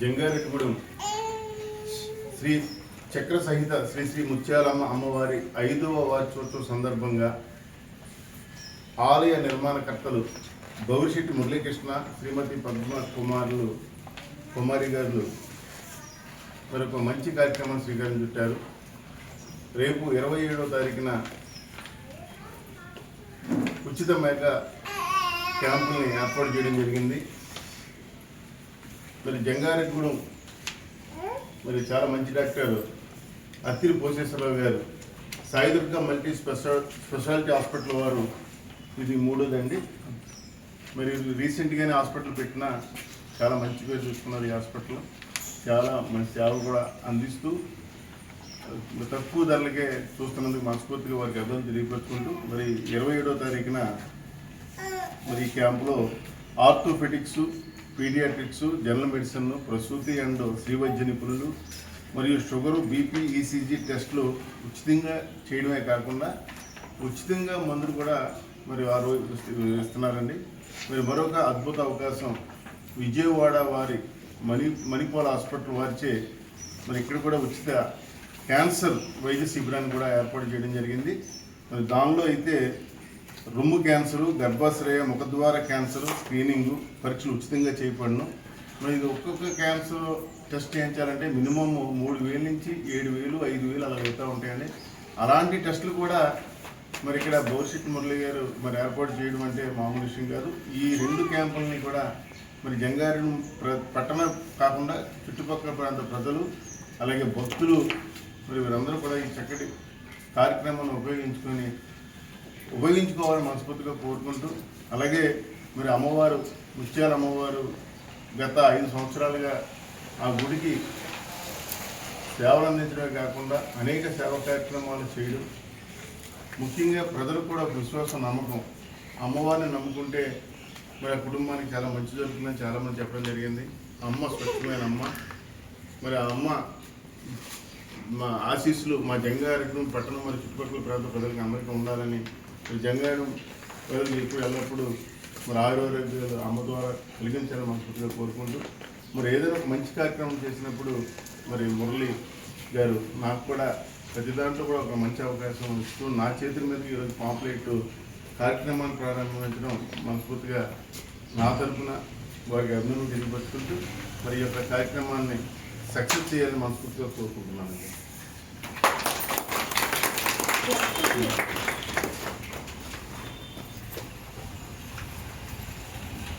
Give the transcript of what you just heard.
జంగారెడ్డిగూడెం శ్రీ చక్ర సహిత శ్రీ శ్రీ ముత్యాలమ్మ అమ్మవారి ఐదవ వార్షోత్సవ సందర్భంగా ఆలయ నిర్మాణకర్తలు గౌరిశెట్టి మురళీకృష్ణ శ్రీమతి పద్మ కుమారులు కుమారి గారు మరొక మంచి కార్యక్రమం శ్రీకారం చుట్టారు. రేపు ఇరవై ఏడవ తారీఖున ఉచిత మేక క్యాంపుల్ని ఏర్పాటు చేయడం జరిగింది. మరి జంగారెడ్డిగూడెం. మరి చాలా మంచి డాక్టర్ అత్తిరి పోసేశ్వరరావు గారు. Saidurga multi special speciality hospital వారు. ఇది మూడోదండి. మరి రీసెంట్గానే హాస్పిటల్ పెట్టిన చాలా మంచి పేరు చూసుకున్నారు ఈ హాస్పిటల్. చాలా మంచి సేవలు కూడా అందిస్తూ తక్కువ ధరలకే చూస్తున్నందుకు మనస్ఫూర్తిగా వారికి అర్థం తెలియపరుచుకుంటూ మరి ఇరవై ఏడో తారీఖున మరి ఈ క్యాంపులో ఆర్థోపెటిక్స్ పీడియాట్రిక్స్ జనరల్ మెడిసిన్ ప్రసూతి అండ్ శ్రీవైద్య నిపుణులు మరియు షుగరు బీపీ ఈసీజీ టెస్టులు ఉచితంగా చేయడమే కాకుండా ఉచితంగా మందులు కూడా మరి ఆ రోజు ఇస్తున్నారండి. మరి మరొక అద్భుత అవకాశం విజయవాడ వారి మణి మణిపాల్ హాస్పిటల్ వారిచే మరి ఇక్కడ కూడా ఉచిత క్యాన్సర్ వైద్య శిబిరాన్ని కూడా ఏర్పాటు చేయడం జరిగింది. మరి దానిలో అయితే రొమ్ము క్యాన్సరు గర్భాశ్రయ ముఖద్వార క్యాన్సర్ స్క్రీనింగ్ పరీక్షలు ఉచితంగా చేయబడను మరి ఇది ఒక్కొక్క క్యాన్సర్ టెస్ట్ చేయించాలంటే మినిమం మూడు వేల నుంచి ఏడు వేలు ఐదు వేలు అలా అవుతూ ఉంటాయండి. అలాంటి టెస్టులు కూడా మరి ఇక్కడ భవిష్యత్ మురళి గారు మరి ఏర్పాటు చేయడం అంటే మామూలు విషయం కాదు. ఈ రెండు క్యాంపుల్ని కూడా మరి జంగారెడ్డి ప్ర- పట్టణ కాకుండా చుట్టుపక్కల ప్రాంత ప్రజలు అలాగే భక్తులు మరి వీరందరూ కూడా ఈ చక్కటి కార్యక్రమాన్ని ఉపయోగించుకొని ఉపయోగించుకోవాలని మనస్ఫూర్తిగా కోరుకుంటూ అలాగే మరి అమ్మవారు ముత్యాల అమ్మవారు గత ఐదు సంవత్సరాలుగా ఆ గుడికి సేవలు అందించడమే కాకుండా అనేక సేవా కార్యక్రమాలు చేయడం ముఖ్యంగా ప్రజలకు కూడా విశ్వాసం నమ్మకం అమ్మవారిని నమ్ముకుంటే మరి ఆ కుటుంబానికి చాలా మంచి జరుగుతుందని చాలామంది చెప్పడం జరిగింది. అమ్మ స్వచ్ఛమైన అమ్మ. మరి ఆ అమ్మ మా ఆశీస్సులు మా జంగారెడ్డి పట్టణం మరి చుట్టుపక్కల ప్రాంత ప్రజలకు అందరికీ ఉండాలని మరి జంగారెడ్డి ప్రజలు ఇప్పుడు ఎల్లప్పుడూ మరి ఆయుర్వేదాలు అమ్మ ద్వారా కలిగించాలని మనస్ఫూర్తిగా కోరుకుంటూ మరి ఏదైనా ఒక మంచి కార్యక్రమం చేసినప్పుడు మరి మురళి గారు నాకు కూడా ప్రతి దాంట్లో కూడా ఒక మంచి అవకాశం ఇస్తూ నా చేతుల మీద ఈరోజు పాంప్లెట్ కార్యక్రమాన్ని ప్రారంభించడం మనస్ఫూర్తిగా నా తరఫున వారికి అభినందన తెలియపరుచుకుంటూ మరి యొక్క కార్యక్రమాన్ని సక్సెస్ చేయాలని మనస్ఫూర్తిగా కోరుకుంటున్నాను.